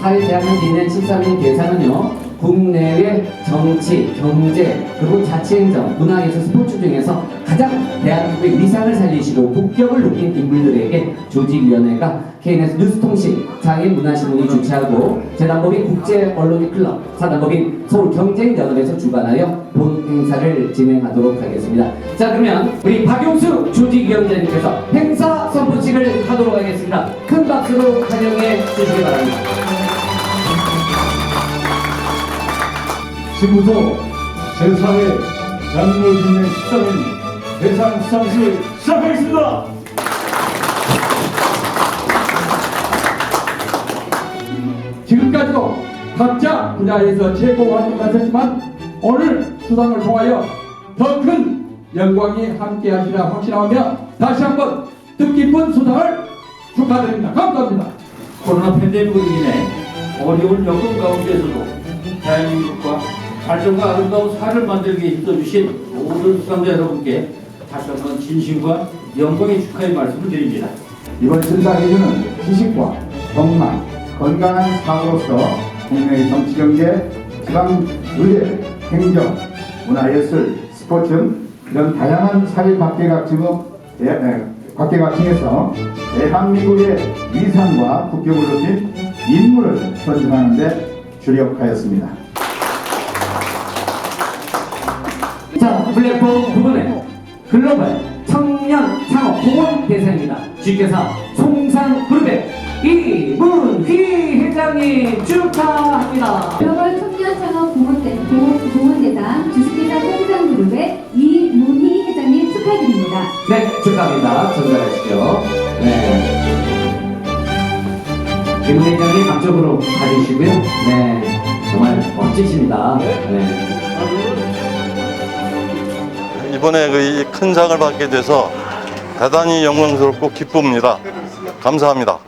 사회대학교 있는 13인 대상은요 국내외 정치, 경제, 그리고 자치행정, 문화예술, 스포츠 중에서 가장 대한민국의 위상을 살리시고 국격을 높인 인물들에게 조직위원회가 KNS 뉴스통신, 장애문화신문이 주최하고 재단법인 국제언론인클럽, 사단법인 서울경제연합에서 주관하여 본 행사를 진행하도록 하겠습니다. 자 그러면 우리 박용수 조직위원장님께서 행사 선포식을 하도록 하겠습니다. 큰 박수로 환영해 주시기 바랍니다. 지구도 제4회 장로진의 13인 대상 수상식을 시작하겠습니다. 지금까지도 각자 분야에서 최고 활동하셨지만 오늘 수상을 통하여 더 큰 영광이 함께하시라 확신하며 다시 한번 뜻깊은 수상을 축하드립니다. 감사합니다. 코로나 팬데믹으로 인해 어려운 여건 가운데서도 대한민국과 발전과 아름다운 사를 만들기에 힘써주신 모든 수상자 여러분께 다시 한번 진심과 영광의 축하의 말씀을 드립니다. 이번 전당회주는 지식과 동망, 건강한 삶으로서 국내의 정치, 경제, 지방, 의대, 행정, 문화예술, 스포츠 등 이런 다양한 사회 각계각층의 대- 에, 각계각 층에서 대한민국의 위상과 국격을 높인 인물을 선정하는 데 주력하였습니다. 자, 플랫폼 부분에 글로벌 청년 창업 공원 대상입니다. 주께서 송산그룹의 이문휘 회장님 축하합니다. 글로벌 청년 창업 공원대, 공원- 공원대상 네, 축하합니다. 전달하시죠. 네. 김 회장님 앞쪽으로 가주시고요. 네, 정말 멋지십니다. 네. 이번에 그 큰 상을 받게 돼서 대단히 영광스럽고 기쁩니다. 감사합니다.